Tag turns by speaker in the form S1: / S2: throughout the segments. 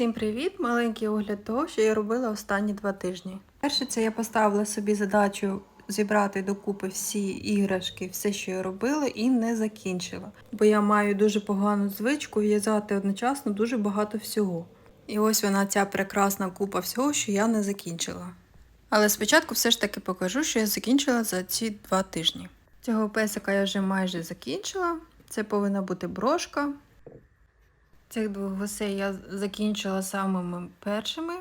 S1: Всім привіт! Маленький огляд того, що я робила останні два тижні. Перше, це я поставила собі задачу зібрати докупи всі іграшки, все, що я робила, і не закінчила. Бо я маю дуже погану звичку в'язати одночасно дуже багато всього. І ось вона ця прекрасна купа всього, що я не закінчила. Але спочатку все ж таки покажу, що я закінчила за ці два тижні. Цього песика я вже майже закінчила. Це повинна бути брошка. Цих двох гусей я закінчила самими першими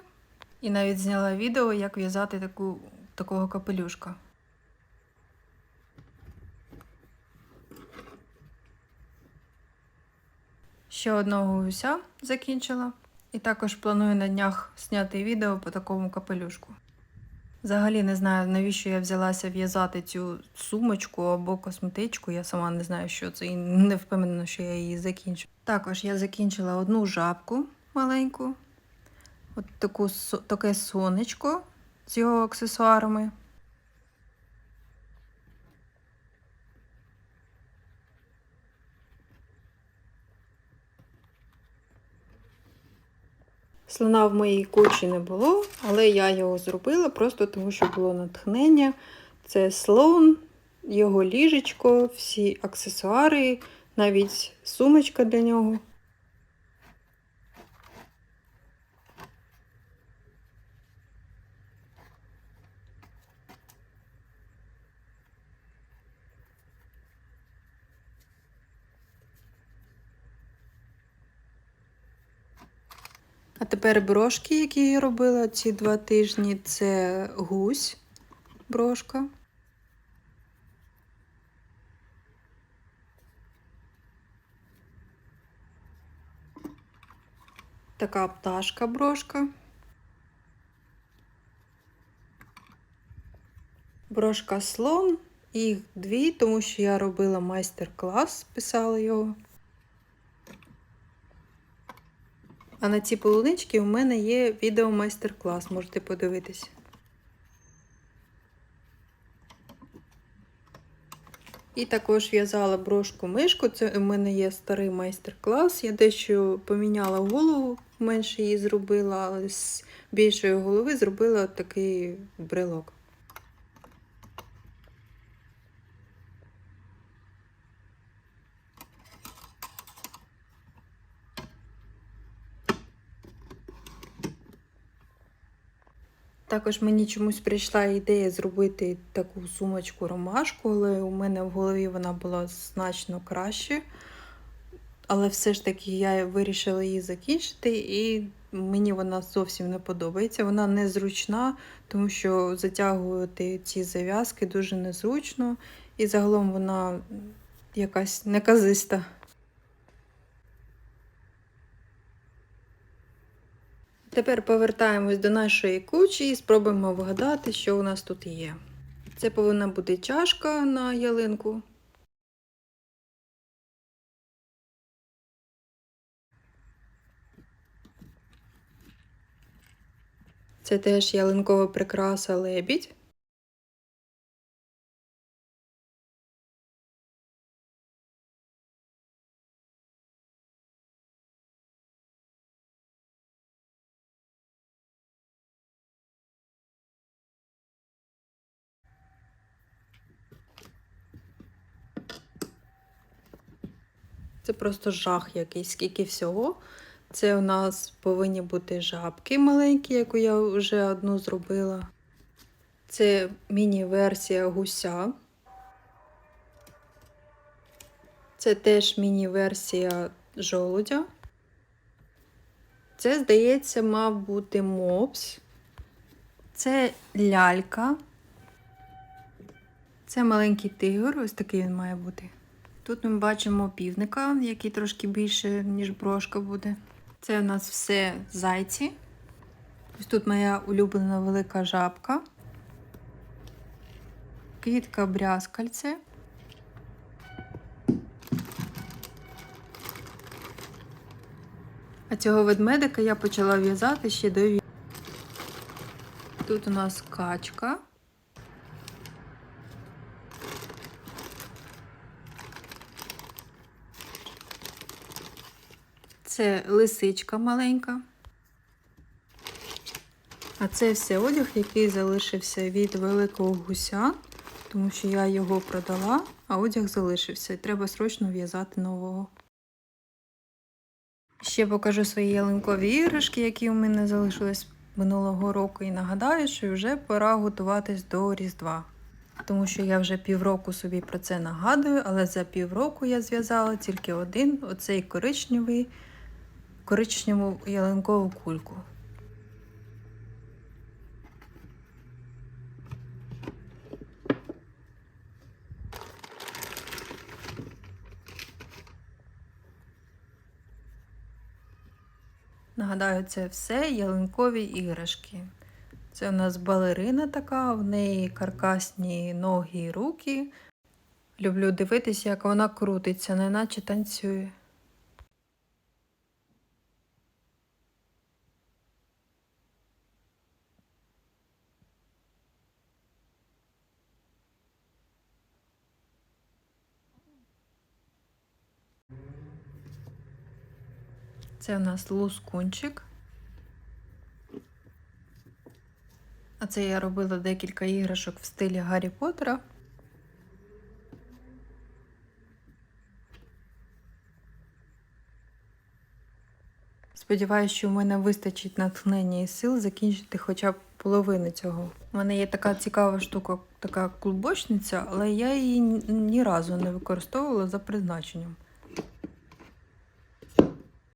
S1: і навіть зняла відео, як в'язати таку, такого капелюшка. Ще одного гуся закінчила. І також планую на днях зняти відео по такому капелюшку. Взагалі не знаю, навіщо я взялася в'язати цю сумочку або косметичку. Я сама не знаю, що це, і не впевнена, що я її закінчу. Також я закінчила одну жабку маленьку, от таку, таке сонечко з його аксесуарами. Слона в моїй кучі не було, але я його зробила просто тому, що було натхнення. Це слон, його ліжечко, всі аксесуари, навіть сумочка для нього. Тепер брошки, які я робила ці два тижні, це гусь брошка. Така пташка брошка. Брошка слон. Їх дві, тому що я робила майстер-клас, писала його. А на ці полунички у мене є відео майстер-клас, можете подивитись. І також в'язала брошку мишку. Це у мене є старий майстер-клас. Я дещо поміняла голову, менше її зробила, але з більшої голови зробила такий брелок. Також мені чомусь прийшла ідея зробити таку сумочку ромашку, але у мене в голові вона була значно краще. Але все ж таки я вирішила її закінчити, і мені вона зовсім не подобається. Вона незручна, тому що затягувати ці зав'язки дуже незручно, і загалом вона якась неказиста. Тепер повертаємось до нашої кучі і спробуємо вгадати, що у нас тут є. Це повинна бути чашка на ялинку. Це теж ялинкова прикраса лебідь. Це просто жах якийсь, скільки всього. Це у нас повинні бути жабки маленькі, яку я вже одну зробила. Це міні-версія гуся. Це теж міні-версія жолудя. Це, здається, мав бути мопс. Це лялька. Це маленький тигр, ось такий він має бути. Тут ми бачимо півника, який трошки більше, ніж брошка буде. Це у нас все зайці. Ось тут моя улюблена велика жабка. Квітка брязкальце. А цього ведмедика я почала в'язати ще до війни. Тут у нас качка. Це лисичка маленька. А це все одяг, який залишився від великого гуся, тому що я його продала, а одяг залишився. І треба срочно в'язати нового. Ще покажу свої ялинкові іграшки, які у мене залишились минулого року, і нагадаю, що вже пора готуватись до Різдва. Тому що я вже півроку собі про це нагадую, але за півроку я зв'язала тільки один оцей коричневий, коричневу ялинкову кульку. Нагадаю, це все ялинкові іграшки. Це у нас балерина така, в неї каркасні ноги і руки. Люблю дивитися, як вона крутиться, неначе танцює. Це у нас лускунчик. А це я робила декілька іграшок в стилі Гаррі Поттера. Сподіваюсь, що в мене вистачить натхнення і сил закінчити хоча б половину цього. У мене є така цікава штука, така клубочниця, але я її ні разу не використовувала за призначенням.